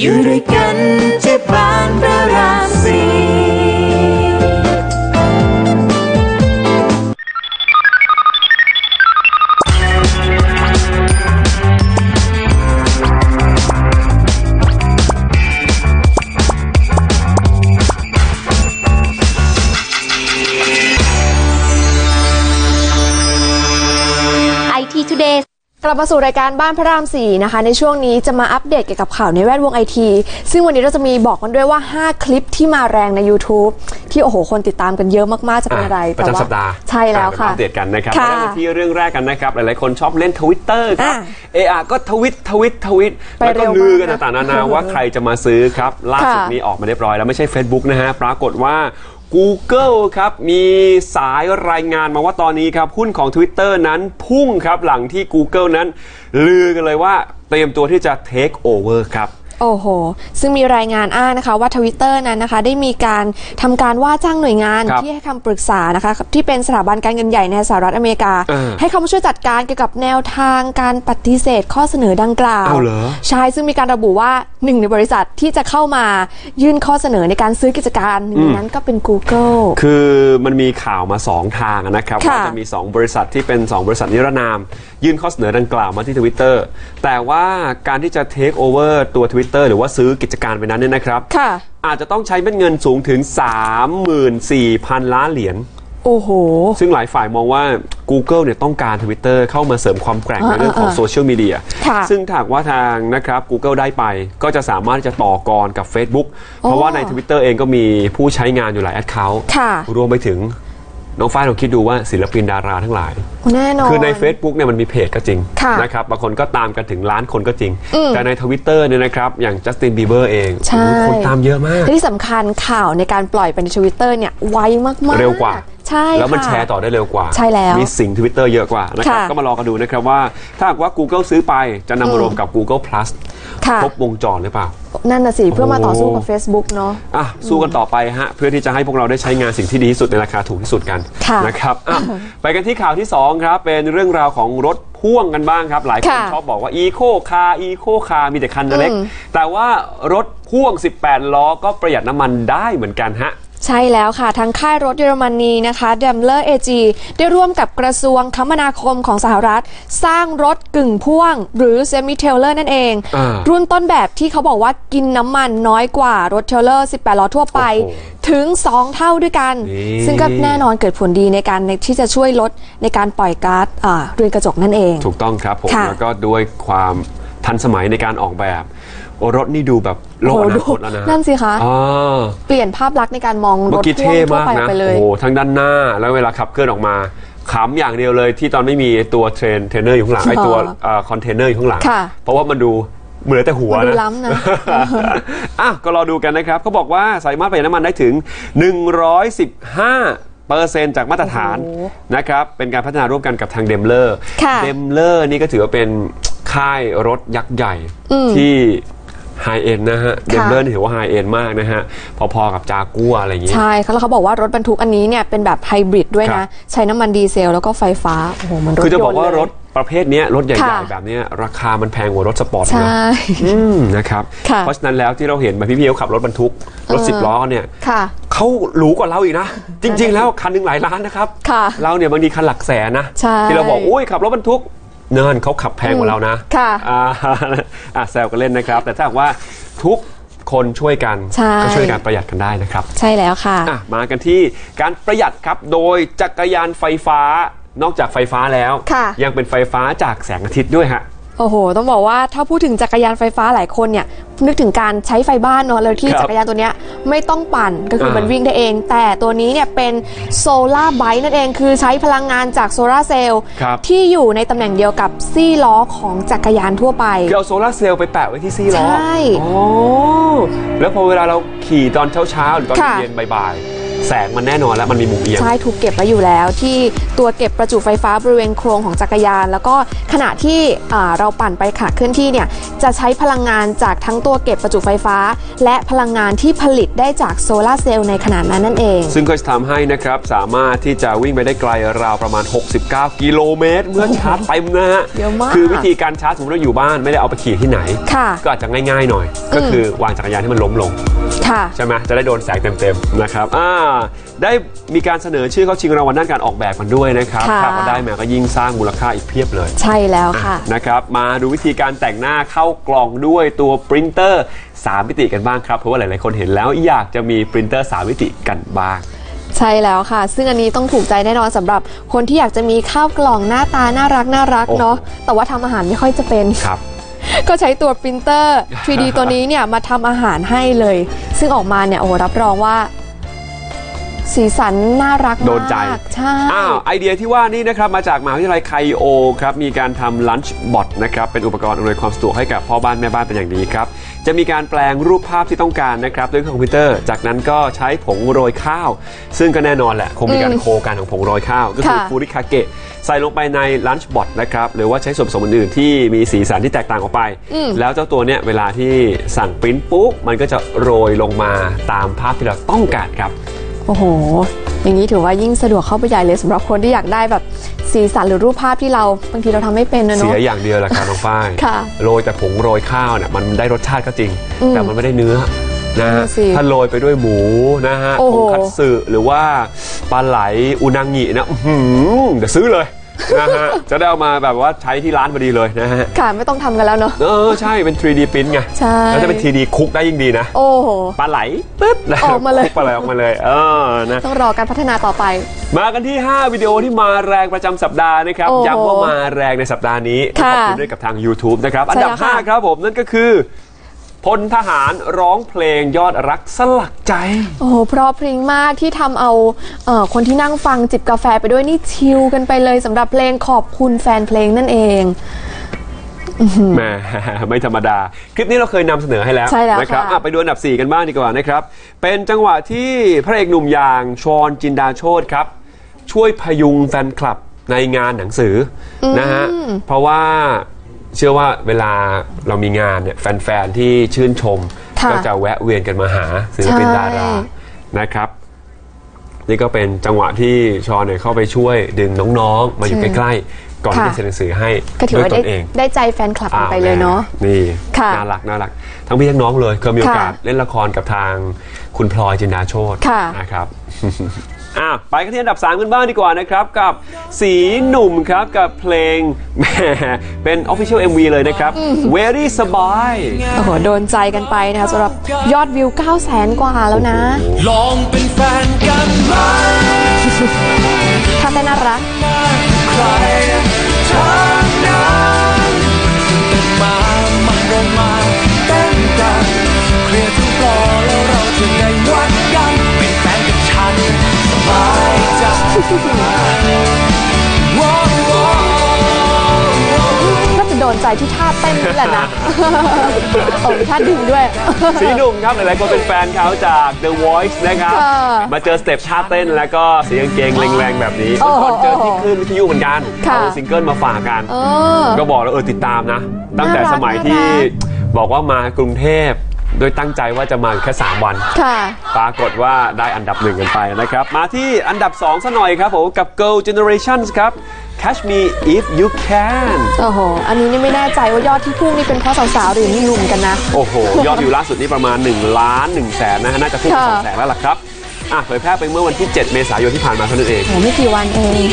อยู่ด้วยกันที่บ้านพระรามสี่ ลับมาสู่รายการบ้านพระรามสี่นะคะ ในช่วงนี้จะมาอัปเดตเกี่ยวกับข่าวในแวดวงไอทีซึ่งวันนี้เราจะมีบอกกันด้วยว่า 5 คลิปที่มาแรงใน YouTube ที่โอ้โห คนติดตามกันเยอะมากๆ จะเป็นอะไรประแต่ว่าจำสัปดาห์ใช่แล้วค่ะมาอัปเดตกันนะครับค่ะเริ่มกันที่เรื่องแรกกันนะครับ หลายๆคนชอบเล่นทวิตเตอร์ครับอะเออะก็ทวิตทวิตทวิตไปแล้วเร็ก็วลือกันมากนะต่างๆนานาว่าใครจะมาซื้อครับล่าสุดค่ะนี้ออกมาเรียบร้อยแล้วไม่ใช่ Facebook นะฮะปรากฏว่า Google ครับ มีสายรายงานมาว่าตอนนี้ครับ หุ้นของ Twitter นั้นพุ่งครับหลังที่ Google นั้น ลือกันเลยว่าเตรียมตัวที่จะ take over ครับ โอ้โห ซึ่งมีรายงานอ้างนะคะว่าทวิตเตอร์นั้นนะคะได้มีการทำการว่าจ้างหน่วยงานครับที่ให้คำปรึกษานะคะที่เป็นสถาบันการเงินใหญ่ในสหรัฐอเมริกาเออให้เขามาช่วยจัดการเกี่ยวกับแนวทางการปฏิเสธข้อเสนอดังกล่าวเอาเหรอใช่ซึ่งมีการระบุว่าหนึ่งในบริษัทที่จะเข้ามายื่นข้อเสนอในการซื้อกิจการหนึ่งในนั้นก็เป็น Google คือมันมีข่าวมา 2 ทางนะครับค่ะว่าจะมี 2 บริษัทที่เป็น 2 บริษัทนิรนาม ยื่นข้อเสนอดังกล่าวมาที่ Twitter แต่ว่าการที่จะ take over ตัว Twitter หรือว่าซื้อกิจการไปนั้นเนี่ยนะครับค่ะอาจจะต้องใช้เม็ดเงินสูงถึง 34,000 ล้านเหรียญโอ้โห ซึ่งหลายฝ่ายมองว่า Google เนี่ยต้องการ Twitter เข้ามาเสริมความแกร่งในเรื่องของอ่าๆๆโซเชียลมีเดียค่ะซึ่งถ้าหากว่าทางนะครับ Google ได้ไป ก็จะสามารถที่จะต่อกรกับ Facebook เพราะว่าใน Twitter เองก็มีผู้ใช้งานอยู่หลายแอคเคาท์ค่ะรวมไปถึง น้องฝ้ายเราคิดดูว่าศิลปินดาราทั้งหลาย แน่นอน คือใน Facebook เนี่ยมันมีเพจก็จริงค่ะนะครับบางคนก็ตามกันถึงล้านคนก็จริง อืม แต่ในทวิตเตอร์เนี่ยนะครับอย่างจัสตินบีเบอร์เองใช่โอ้โหคนตามเยอะมาก และที่สำคัญข่าวในการปล่อยไปในทวิตเตอร์เนี่ยไวมากๆเร็วกว่า ใช่แล้วมันค่ะแชร์ต่อได้เร็วกว่า ใช่แล้วมีสิ่งทวิตเตอร์เยอะกว่านะครับค่ะก็มารอกันดูนะครับว่า ถ้าหากว่า Google ซื้อไปจะนำมารวมกับ Google Plus ค่ะ ครบวงจรหรือเปล่า นั่นน่ะสิ เพื่อมาต่อสู้กับโอ้ Facebook เนาะ อะสู้กันต่อไปฮะเพื่อที่จะให้พวกเราได้ใช้งานสิ่งที่ดีที่สุดในราคาถูกที่สุดกันค่ะนะครับอะไปกันที่ข่าวที่2ครับเป็นเรื่องราวของรถพ่วงกันบ้างครับ หลายคนค่ะชอบบอกว่าอีโคคาร์อีโคคาร์มีแต่คันเล็ก อืม แต่ว่ารถพ่วง 18 ล้อก็ประหยัดน้ำมันได้เหมือนกันฮะ ใช่แล้วค่ะ ทางค่ายรถเยอรมนีนะคะ Daimler AG ได้ร่วมกับกระทรวงคมนาคมของสหรัฐ สร้างรถกึ่งพ่วง หรือ semi trailer นั่นเองอ่ารุ่นต้นแบบที่เขาบอกว่ากินน้ำมันน้อยกว่ารถเทรลเลอร์ 18 ล้อทั่วไปโอ้โหถึง 2 เท่าด้วยกันนี่ซึ่งก็แน่นอนเกิดผลดีในการในที่จะช่วยลดในการปล่อยก๊าซอ่าเรือนกระจกนั่นเอง ถูกต้องครับผมค่ะแล้วก็ด้วยความ ทันสมัยในการออกแบบโอ้รถนี่ดูแบบโลกอนาคตแล้วนะนั่นสิคะอ่าเปลี่ยนภาพลักษณ์ในการมองรเมื่อถกี้พ่วเท่งทั่วมากไปออนะกไปเลยโอ้โหทั้งด้านหน้าแล้วเวลาขับเคลื่อนออกมาขำอย่างเดียวเลยที่ตอนไม่มีตัวเทรนเทรนเนอร์อยู่ข้างหลังไอตัวคอนเทนเนอร์อยู่ข้างหลังค่ะเพราะว่ามันดูเหมือนแต่หัวมันดูนะล้ำนะอะก็รอดูกันนะครับเขาบอกว่าสามารถประหยัดน้ำมันได้ถึง 115เปอร์เซ็นต์จากมาตรฐานโอ้โหนะครับเป็นการพัฒนาร่วมกันกับทางเดมเลอร์ค่ะเดมเลอร์นี่ก็ถือว่าเป็น ค่ายรถยักษ์ใหญ่ที่ไฮเอ็นนะฮะเดมเลอร์นี่ถือว่าไฮเอ็นมากนะฮะ พอๆกับจากัวอะไรอย่างงี้ ใช่เขาแล้วเขาบอกว่ารถบรรทุกอันนี้เนี่ยเป็นแบบไฮบริดด้วยครันะบใช้น้ำมันดีเซลแล้วก็ไฟฟ้า โอ้โห มันรถคือจะบอกยนต์ว่าเลยรถประเภทเนี้ยรถใหญ่ค่ะๆแบบเนี้ยราคามันแพงกว่ารถสปอร์ตใช่เนอะอืมนะครับค่ะเพราะฉะนั้นแล้วที่เราเห็นแบบพี่ๆเขาขับรถบรรทุก รถเออสิบล้อกันเนี่ยค่ะเขาหรูกว่าเราอีกนะ จริง ๆ แล้วคันหนึ่งหลายล้านนะครับค่ะเราเนี่ยบางทีคันหลักแสนนะใช่ที่เราบอกอุ้ยขับรถบรรทุก เนินเขาขับแพงกว่าเรานะค่ะอ่าอะแซวกันเล่นนะครับ แต่ถ้าหากว่าทุกคนช่วยกันใช่ ก็ช่วยกันประหยัดกันได้นะครับใช่แล้วค่ะ อะมากันที่การประหยัดครับโดยจักรยานไฟฟ้านอกจากไฟฟ้าแล้ว ค่ะ ยังเป็นไฟฟ้าจากแสงอาทิตย์ด้วยฮะ โอ้โห ต้องบอกว่าถ้าพูดถึงจักรยานไฟฟ้าหลายคนเนี่ย นึกถึงการใช้ไฟบ้านเนอะแล้วที่ครับจักรยานตัวเนี้ยไม่ต้องปั่นก็คืออ่ามัมันวิ่งได้เอง แต่ตัวนี้เนี่ยเป็นโซลาร์ไบค์นั่นเอง คือใช้พลังงานจากโซลาร์เซลล์ครับ ที่อยู่ในตำแหน่งเดียวกับซี่ล้อของจักรยานทั่วไป คือเอาโซลาร์เซลล์ไปแปะไว้ที่ซี่ล้อใช่อ๋อแล้วพอเวลาเราขี่ตอนเช้าๆหรือตอนค่ะ เย็นๆบ่ายๆ แสงมันแน่นอนแล้วมันมีมุมเอียง ใช่ถูกเก็บไว้อยู่แล้ว ที่ตัวเก็บประจุไฟฟ้าบริเวณโครงของจักรยาน แล้วก็ขณะที่อ่าเราปั่นไปขาเคลื่อนที่เนี่ยจะใช้พลังงานจากทั้งตัวเก็บประจุไฟฟ้า และพลังงานที่ผลิตได้จากโซลาร์เซลล์ในขนาดนั้นนั่นเอง ซึ่งก็จะทำให้นะครับสามารถที่จะวิ่งไปได้ไกลราวประมาณ 69 กิโลเมตร เมื่อชาร์จเต็มนะฮะเยอะมาก คือวิธีการชาร์จสมมติเราอยู่บ้านไม่ได้เอาไปขี่ที่ไหน ค่ะ ก็อาจจะง่ายๆหน่อย ก็คือวางจักรยานให้มันล้มลง ค่ะ ใช่ไหมจะได้โดนแสงเต็มๆนะครับอ่าได้มีการเสนอชื่อเข้าชิงรางวัลด้านการออกแบบมันด้วยนะครับค่ะ ถ้าเขาได้มาก็ยิ่งสร้างมูลค่าอีกเพียบเลยใช่แล้วค่ะ นะครับมาดูวิธีการแต่งหน้าเข้ากล่องด้วยตัวปรินเตอร์3มิติกันบ้างครับเพราะว่าหลายๆคนเห็นแล้วอยากจะมีปรินเตอร์3มิติกันบ้าง ใช่แล้วค่ะ ซึ่งอันนี้ต้องถูกใจแน่นอนสำหรับคนที่อยากจะมีข้าวกล่องหน้าตาน่ารักน่ารักโอ้ เนาะแต่ว่าทำอาหารไม่ค่อยจะเป็น ครับ ก็ใช้ตัวปรินเตอร์ 3D ตัวนี้เนี่ยมาทำอาหารให้เลย ซึ่งออกมาเนี่ยโอ้รับรองว่า สีสันน่ารักมากโดนใจใช่ อ้าวไอเดียที่ว่านี่นะครับมาจากมหาวิทยาลัยไคโอครับมีการทำลันช์บอทนะครับเป็นอุปกรณ์อำนวยความสะดวกให้กับพ่อบ้านแม่บ้านเป็นอย่างดีครับจะมีการแปลงรูปภาพที่ต้องการนะครับด้วยเครื่องคอมพิวเตอร์ จากนั้นก็ใช้ผงโรยข้าว ซึ่งก็แน่นอนแหละคงมีการโคกันของผงโรยข้าว ก็คือค่ะ ฟูริคาเกะใส่ลงไปในลันช์บอทนะครับหรือว่าใช้ส่วนผสมอื่นๆที่มีสีสันที่แตกต่างออกไป แล้วเจ้าตัวเนี้ยเวลาที่สั่งปริ้นปุ๊บมันก็จะโรยลงมาตามภาพที่เราต้องการครับ โอ้โห อย่างนี้ถือว่ายิ่งสะดวกเข้าไปใหญ่เลยสำหรับคนที่อยากได้แบบสีสันหรือรูปภาพที่เราบางทีเราทำไม่เป็นนะเสีเนาะยอย่างเดียวแหละครับน้องฝ้ายค่ะโรยแต่ผงโรยข้าวเนี่ยมันได้รสชาติก็จริงอืมแต่มันไม่ได้เนื้อนะฮะนั่นสิถ้าโรยไปด้วยหมูนะฮะโอ้ผโหงคัตสึหรือว่าปลาไหลอุนางินะอื้อหือเดี๋ยวซื้อเลย นะฮะจะได้เอามาแบบว่าใช้ที่ร้านพอดีเลยนะฮะค่ะไม่ต้องทำกันแล้วเนาะ เออใช่เป็น 3D พิมพ์ไงใช่ แล้วจะเป็น 3D คุกได้ยิ่งดีนะโอ้โห ปลาไหลปึ๊บแล้วออกมาเลย คุปลาไหลออกมาเลยเออนะ ต้องรอการพัฒนาต่อไป มากันที่ 5 วิดีโอที่มาแรงประจำสัปดาห์นะครับโอ้โหย้ำว่ามาแรงในสัปดาห์นี้ขค่ะอบคุณด้วยกับทาง YouTube นะครับ อันดับ ใช่แล้วค่ะ 5 ครับผมนั่นก็คือ พลทหารร้องเพลงยอดรักสลักใจ โอ้โหเพราะพริ้งมากที่ทำเอาเออคนที่นั่งฟังจิบกาแฟไปด้วยนี่ชิลกันไปเลยสำหรับเพลงขอบคุณแฟนเพลงนั่นเองแหมไม่ธรรมดา คลิปนี้เราเคยนำเสนอให้แล้วใช่แล้วนะครับค่ะ อะไปดูอันดับ 4 กันบ้างดีกว่านะครับ เป็นจังหวะที่พระเอกหนุ่มอย่างชอนจินดาโชตครับ ช่วยพยุงแฟนคลับในงานหนังสืออนะฮะเพราะว่า เชื่อว่าเวลาเรามีงานเนี่ยแฟนๆที่ชื่นชม ค่ะก็จะแวะเวียนกันมาหาศิลปินใช่ ดารานะครับ นี่ก็เป็นจังหวะที่ชอนเนี่ยเข้าไปช่วยดึงน้องๆ มาอยู่ใกล้ๆก่อนที่จะเซ็นหนังสือให้ก็ถือด้วยว่าตได้นเอง ได้ใจแฟนคลับกันไปเลยเนาะ อ่แม่นี่ค่ะ น่ารักน่ารัก ทั้งพี่ทั้งน้องเลยเคยมีโอกาสค่ะเล่นละครกับทางคุณพลอยจินดาโชตค่ะ นะครับ อะไปกันที่อันดับ 3 กันบ้างดีกว่านะครับ กับสีหนุ่มครับ กับเพลงแหมเป็น Official MV เลยนะครับ Very สบายโอ้โหโดนใจกันไปนะคะสำหรับยอดวิว 9 0 0 0 0 0 กว่าแล้วนะ ลองเป็นแฟนกันไหม น่าจะโดนใจที่ท่าเต้นนี่แหละนะโอ้มีท่าดึงด้วย สีหนุ่มครับหลายๆคนเป็นแฟนเขาจาก The Voice นะครับ ค่ะ มาเจอสเต็ปท่าเต้นแล้วก็เสียงเกงแรงๆแบบนี้โอ้เมื่อโหก่อนเจอที่คลื่นวิทยุเหมือนกันค่ะ เอาซิงเกิลมาฝากกัน เออ ก็บอกแล้วเออติดตามนะ ตั้งแต่น่ารักสมัยที่น่ารับอกว่ามากรุงเทพ โดยตั้งใจว่าจะมาแค่ 3 วัน ค่ะ ปรากฏว่าได้อันดับหนึ่งกันไปนะครับ มาที่อันดับ2ซะหน่อยครับผมกับ Girl Generations ครับ Catch Me If You Can โอ้โห อันนี้นี่ไม่แน่ใจว่ายอดที่พุ่งนี่เป็นเพราะสาวๆหรือนี่ลุมกันนะ โอ้โห ยอดวิวล่าสุดนี่ประมาณ 1 ล้าน1แสนนะฮะน่าจะพุ่งไปค่ะสองแสนแล้วล่ะครับ อะเผยแพร่ไปเมื่อวันที่ 7 เมษายนที่ผ่านมาเท่านั้นเองโอ้ไม่กี่วันเอง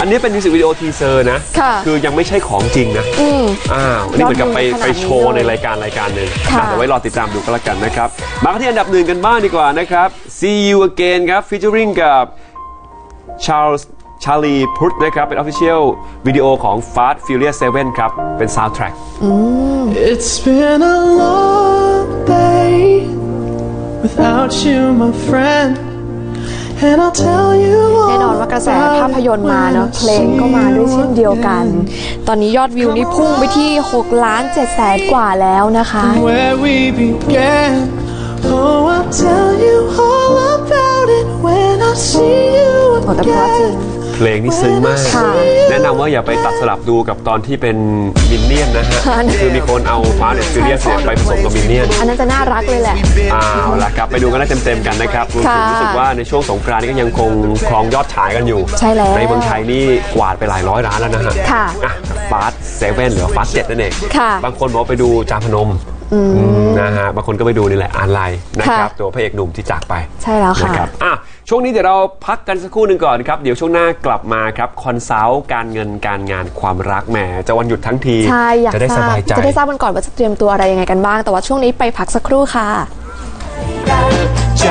อันนี้เป็นมิวสิกวิดีโอทีเซอร์นะ ค่ะคือยังไม่ใช่ของจริงนะ อืม อ้าวอันนี่เหมือนกับไปยอดวิวขนาดนี้ไปโชว์เลยในรายการรายการหนึ่งค่ะอะเดี๋ยวไว้รอติดตามดูก็แล้วกันนะครับ มากันที่อันดับหนึ่งกันบ้างดีกว่านะครับ See You Again ครับ featuring กับ Charles Charlie Puth นะครับ เป็น Official วิดีโอของ Fast Furious 7 ครับ เป็น soundtrack It's been a long day without you, my friend. And I'll tell you แน่นอน all ว่ากระแสภาพยนตร์มาเนาะเพลงก็มาด้วยเช่นเดียวกัน ตอนนี้ยอดวิวนี่พุ่งไปที่6ล้าน7แสนกว่าแล้วนะคะ where we began. Oh, I'll tell you all see you โอ้แต่เพราะจริง เพลงนี่ซึ้งมาก ค่ะแนะนำว่าอย่าไปตัดสลับดูกับตอนที่เป็นมินเนี่ยนนะฮะ ค่ะ คือมีคนเอาฟาสต์ฟิเรียสเนี่ยไปผสมกับมินเนี่ยน อันนั้นจะน่ารักเลยแหละเอาละครับ ไปดูกันได้เต็มๆกันนะครับรวมถึงค่ะรู้สึกว่าในช่วงสงกรานต์นี่ก็ยังคงครองยอดฉายกันอยู่ใช่แล้วในเมืองไทยนี่กวาดไปหลายร้อยล้านแล้วนะฮะค่ะฟาสเซเว่นหรือฟาสเจ็ดนั่นเองค่ะ บางคนบอกว่าไปดูจามพนม นะฮะบางคนก็ไปดูนี่แหละอานไลน์นะครับค่ะตัวพระเอกหนุ่มที่จากไปใช่แล้วค่ะนะครับอะช่วงนี้เดี๋ยวเราพักกันสักครู่หนึ่งก่อนครับ เดี๋ยวช่วงหน้ากลับมาครับคอนซัลท์การเงินการงานความรักแหมจะวันหยุดทั้งทีใช่อยากจะได้ทสราบบายใจจะได้ทราบกันก่อนว่าจะเตรียมตัวอะไรยังไงกันบ้าง แต่ว่าช่วงนี้ไปพักสักครู่ค่ะใจ